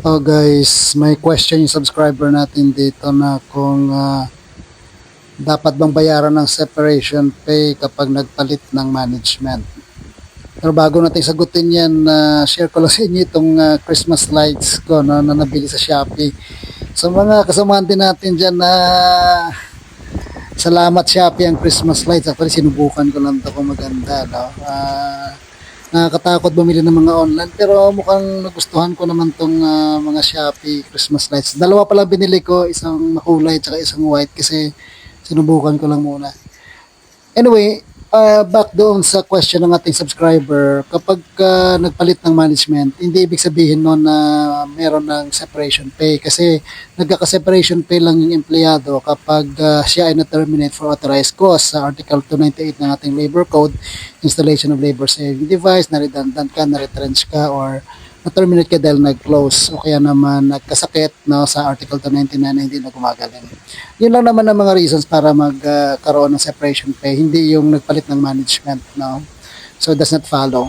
Oh guys, may question yung subscriber natin dito na kung ah, dapat bang bayaran ng separation pay kapag nagpalit ng management. Pero bago natin sagutin yan, na share ko lang sa inyo itong ah, Christmas lights ko no, na nabili sa Shopee. Sa mga kasamahan din natin dyan na salamat Shopee ang Christmas lights. Actually, sinubukan ko lang ito kung maganda. No? Ah, nakakatakot bumili ng mga online pero mukhang nagustuhan ko naman tong ah, mga Shopee Christmas lights. Dalawa pa lang binili ko, isang makulay at isang white kasi sinubukan ko lang muna. Anyway, ah, back doon sa question ng ating subscriber, kapag ah, nagpalit ng management, hindi ibig sabihin noon na meron ng separation pay kasi nagkaka-separation pay lang yung empleyado kapag ah, siya ay na-terminate for authorized cause sa Article 298 ng ating Labor Code, installation of labor saving device, na-redundant ka, na-retrench ka, or na-terminate ka dahil nag-close o kaya naman nagkasakit no, sa Article 299 na hindi na gumagaling. Yun lang naman ang mga reasons para magkaroon ng separation pay, hindi yung nagpalit ng management. No? So, it does not follow.